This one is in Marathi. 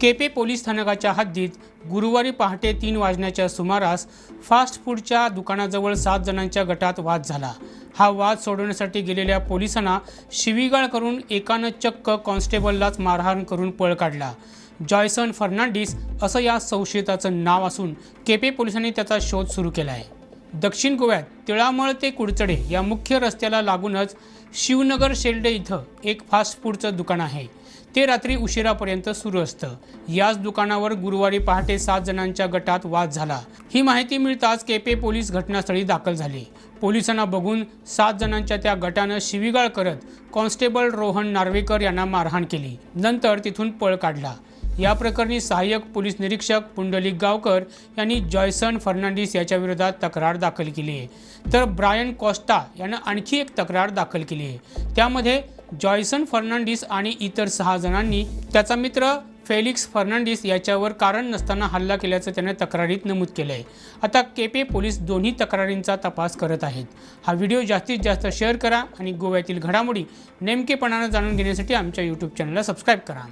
केपे पोलीस स्थानकाच्या हद्दीत गुरुवारी पहाटे तीन वाजण्याच्या सुमारास फास्ट फूडच्या दुकानाजवळ सात जणांच्या गटात वाद झाला. हा वाद सोडवण्यासाठी गेलेल्या पोलिसांना शिवीगाळ करून एकानं चक्क कॉन्स्टेबललाच मारहाण करून पळ काढला. जॉयसन फर्नांडिस असं या संशयिताचं नाव असून केपे पोलिसांनी त्याचा शोध सुरू केला आहे दक्षिण गोव्यात तिळामळ ते कुडचडे या मुख्य रस्त्याला लागूनच शिवनगर शेल्डे इथं एक फास्ट फूडचं दुकान आहे. ते रात्री उशिरापर्यंत सुरू असतं. याच दुकानावर गुरुवारी पहाटे सात जणांच्या गटात वाद झाला. ही माहिती मिळताच केपे पोलीस घटनास्थळी दाखल झाले. पोलिसांना बघून सात जणांच्या त्या गटानं शिवीगाळ करत कॉन्स्टेबल रोहन नार्वेकर यांना मारहाण केली. नंतर तिथून पळ काढला. या प्रकरणी सहाय्यक पोलीस निरीक्षक पुंडलिक गावकर यांनी जॉयसन फर्नांडिस याच्या विरोधात तक्रार दाखल केली आहे. तर ब्रायन कॉस्टा यानं आणखी एक तक्रार दाखल केली आहे. त्यामध्ये जॉयसन फर्नांडिस आणि इतर सहा जणांनी त्याचा मित्र फेलिक्स फर्नांडिस याच्यावर कारण नसताना हल्ला केल्याचं त्याने तक्रारीत नमूद केलं आहे आता केपे पोलीस दोन्ही तक्रारींचा तपास करत आहेत. हा व्हिडिओ जास्तीत जास्त शेअर करा आणि गोव्यातील घडामोडी नेमकेपणानं जाणून घेण्यासाठी आमच्या यूट्यूब चॅनलला सबस्क्राईब करा.